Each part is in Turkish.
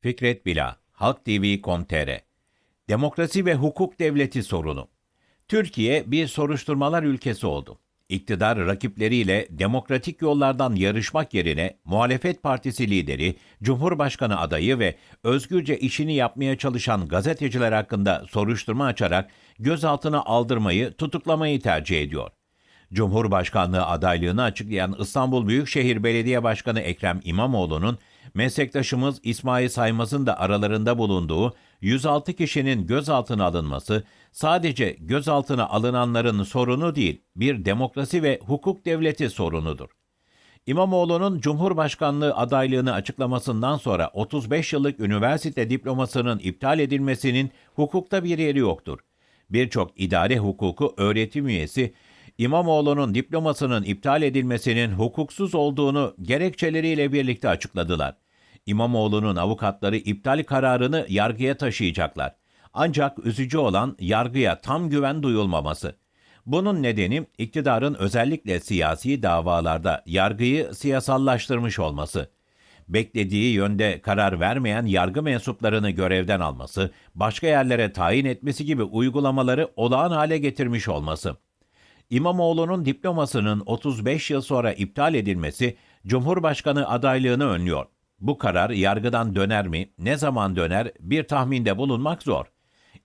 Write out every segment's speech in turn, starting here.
Fikret Bila, Halk TV.com.tr Demokrasi ve hukuk devleti sorunu. Türkiye bir soruşturmalar ülkesi oldu. İktidar rakipleriyle demokratik yollardan yarışmak yerine muhalefet partisi lideri, cumhurbaşkanı adayı ve özgürce işini yapmaya çalışan gazeteciler hakkında soruşturma açarak gözaltına aldırmayı, tutuklamayı tercih ediyor. Cumhurbaşkanlığı adaylığını açıklayan İstanbul Büyükşehir Belediye Başkanı Ekrem İmamoğlu'nun meslektaşımız İsmail Saymaz'ın da aralarında bulunduğu 106 kişinin gözaltına alınması sadece gözaltına alınanların sorunu değil, bir demokrasi ve hukuk devleti sorunudur. İmamoğlu'nun Cumhurbaşkanlığı adaylığını açıklamasından sonra 35 yıllık üniversite diplomasının iptal edilmesinin hukukta bir yeri yoktur. Birçok idare hukuku öğretim üyesi İmamoğlu'nun diplomasının iptal edilmesinin hukuksuz olduğunu gerekçeleriyle birlikte açıkladılar. İmamoğlu'nun avukatları iptal kararını yargıya taşıyacaklar. Ancak üzücü olan yargıya tam güven duyulmaması. Bunun nedeni iktidarın özellikle siyasi davalarda yargıyı siyasallaştırmış olması. Beklediği yönde karar vermeyen yargı mensuplarını görevden alması, başka yerlere tayin etmesi gibi uygulamaları olağan hale getirmiş olması. İmamoğlu'nun diplomasının 35 yıl sonra iptal edilmesi Cumhurbaşkanı adaylığını önlüyor. Bu karar yargıdan döner mi, ne zaman döner bir tahminde bulunmak zor.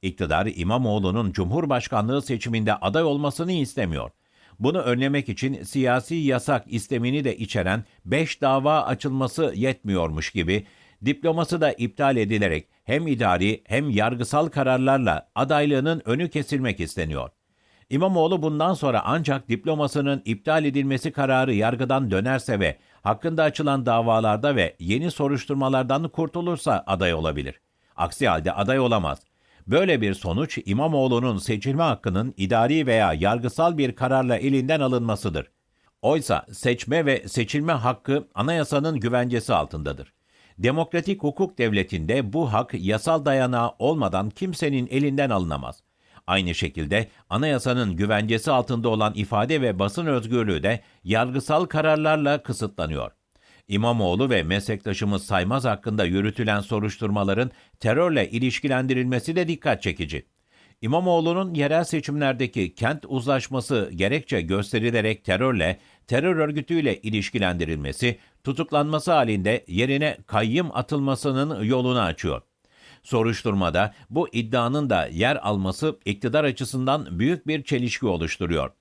İktidar İmamoğlu'nun Cumhurbaşkanlığı seçiminde aday olmasını istemiyor. Bunu önlemek için siyasi yasak istemini de içeren 5 dava açılması yetmiyormuş gibi diploması da iptal edilerek hem idari hem yargısal kararlarla adaylığının önü kesilmek isteniyor. İmamoğlu bundan sonra ancak diplomasının iptal edilmesi kararı yargıdan dönerse ve hakkında açılan davalarda ve yeni soruşturmalardan kurtulursa aday olabilir. Aksi halde aday olamaz. Böyle bir sonuç İmamoğlu'nun seçilme hakkının idari veya yargısal bir kararla elinden alınmasıdır. Oysa seçme ve seçilme hakkı anayasanın güvencesi altındadır. Demokratik hukuk devletinde bu hak yasal dayanağı olmadan kimsenin elinden alınamaz. Aynı şekilde anayasanın güvencesi altında olan ifade ve basın özgürlüğü de yargısal kararlarla kısıtlanıyor. İmamoğlu ve meslektaşımız Saymaz hakkında yürütülen soruşturmaların terörle ilişkilendirilmesi de dikkat çekici. İmamoğlu'nun yerel seçimlerdeki kent uzlaşması gerekçe gösterilerek terörle, terör örgütüyle ilişkilendirilmesi, tutuklanması halinde yerine kayyım atılmasının yolunu açıyor. Soruşturmada bu iddianın da yer alması iktidar açısından büyük bir çelişki oluşturuyor.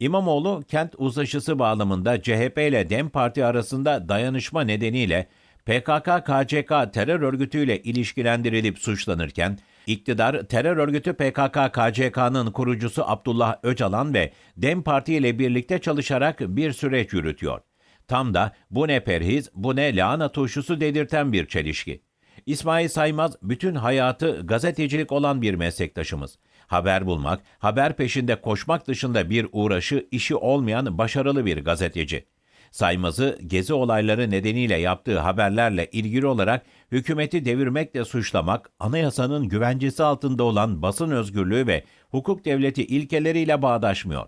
İmamoğlu kent uzlaşısı bağlamında CHP ile DEM Parti arasında dayanışma nedeniyle PKK-KCK terör örgütüyle ilişkilendirilip suçlanırken, iktidar terör örgütü PKK-KCK'nın kurucusu Abdullah Öcalan ve DEM Parti ile birlikte çalışarak bir süreç yürütüyor. Tam da bu ne perhiz, bu ne lahana turşusu dedirten bir çelişki. İsmail Saymaz bütün hayatı gazetecilik olan bir meslektaşımız. Haber bulmak, haber peşinde koşmak dışında bir uğraşı, işi olmayan başarılı bir gazeteci. Saymaz'ı gezi olayları nedeniyle yaptığı haberlerle ilgili olarak hükümeti devirmekle suçlamak, anayasanın güvencesi altında olan basın özgürlüğü ve hukuk devleti ilkeleriyle bağdaşmıyor.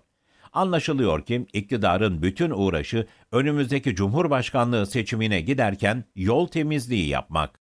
Anlaşılıyor ki iktidarın bütün uğraşı önümüzdeki Cumhurbaşkanlığı seçimine giderken yol temizliği yapmak.